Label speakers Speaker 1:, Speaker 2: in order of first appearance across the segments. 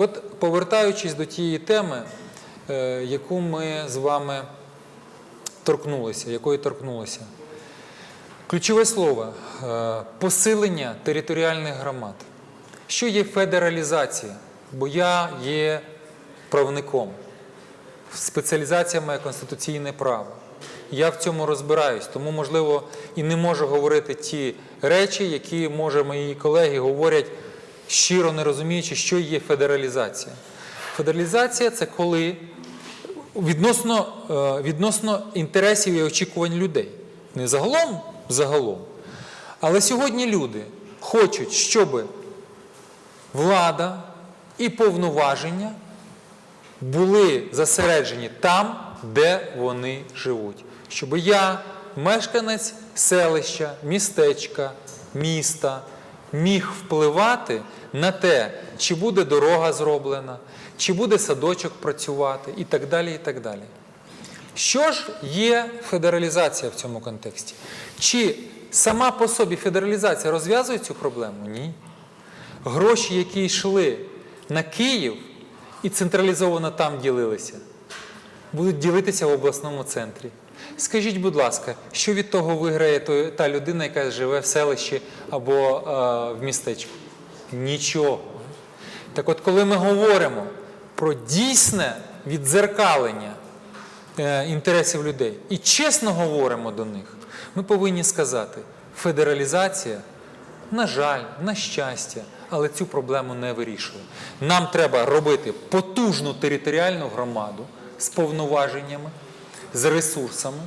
Speaker 1: От повертаючись до тієї теми, е, яку ми з вами торкнулися, якої торкнулися. Ключове слово е, посилення територіальних громад. Що є федералізація? Бо я є правником. Спеціалізація моя конституційне право. Я в цьому розбираюсь, тому, можливо, і не можу говорити ті речі, які, може, мої колеги говорять, щиро не розуміючи, що є федералізація. Федералізація це коли відносно, е, відносно інтересів і очікувань людей. Не загалом, загалом. Але сьогодні люди хочуть, щоб влада і повноваження були зосереджені там, де вони живуть. Щоб я, мешканець селища, містечка, міста, міг впливати на те, чи буде дорога зроблена, чи буде садочок працювати, і так далі. і так далі. Що ж є федералізація в цьому контексті? Чи сама по собі федералізація розв'язує цю проблему? Ні. Гроші, які йшли на Київ і централізовано там ділилися, будуть ділитися в обласному центрі. Скажіть, будь ласка, що від того виграє та людина, яка живе в селищі або е, в містечку? Нічого. Так от, коли ми говоримо про дійсне віддзеркалення е, інтересів людей і чесно говоримо до них, ми повинні сказати, федералізація, на жаль, на щастя, але цю проблему не вирішує. Нам треба робити потужну територіальну громаду з повноваженнями, з ресурсами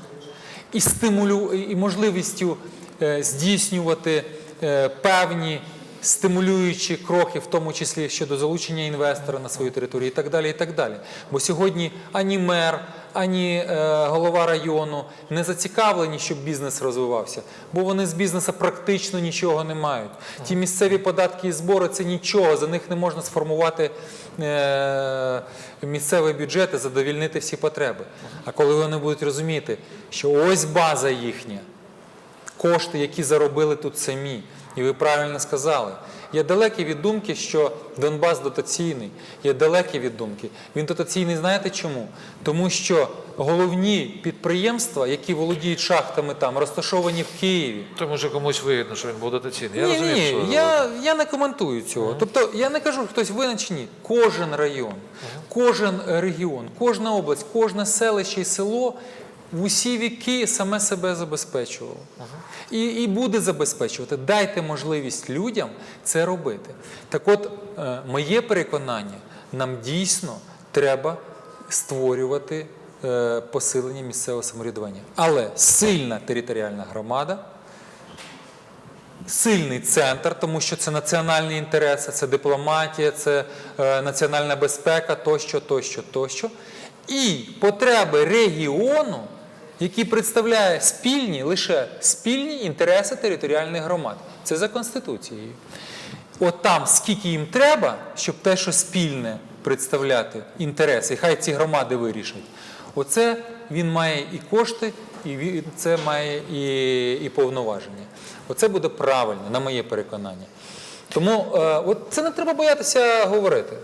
Speaker 1: і, стимулю... і можливістю е, здійснювати е, певні стимулюючі кроки, в тому числі щодо залучення інвестора на свою територію і так далі. і так далі. Бо сьогодні ані мер, ані е, голова району не зацікавлені, щоб бізнес розвивався, бо вони з бізнесу практично нічого не мають. Ті місцеві податки і збори це нічого, за них не можна сформувати е, місцевий бюджет і задовільнити всі потреби. А коли вони будуть розуміти, що ось база їхня, кошти, які заробили тут самі. І ви правильно сказали. Я далекий від думки, що Донбас дотаційний. Я далекий від думки. Він дотаційний, знаєте чому? Тому що головні підприємства, які володіють шахтами там, розташовані в Києві.
Speaker 2: Тому що комусь вигідно, що він був дотаційний. Я
Speaker 1: ні,
Speaker 2: розумію,
Speaker 1: ні,
Speaker 2: що
Speaker 1: я, я не коментую цього. Тобто я не кажу, хтось винен чи ні. Кожен район, кожен е, регіон, кожна область, кожне селище і село в усі віки саме себе забезпечувало. І, і буде забезпечувати. Дайте можливість людям це робити. Так от, е, моє переконання, нам дійсно треба створювати е, посилення місцевого самоврядування. Але сильна територіальна громада сильний центр, тому що це національні інтереси, це дипломатія, це е, національна безпека, тощо, тощо, тощо. І потреби регіону, які представляє спільні, лише спільні інтереси територіальних громад. Це за Конституцією. От там, скільки їм треба, щоб те, що спільне представляти інтереси, і хай ці громади вирішать. Оце він має і кошти, і це має і, і повноваження. Оце буде правильно, на моє переконання. Тому е, от це не треба боятися говорити.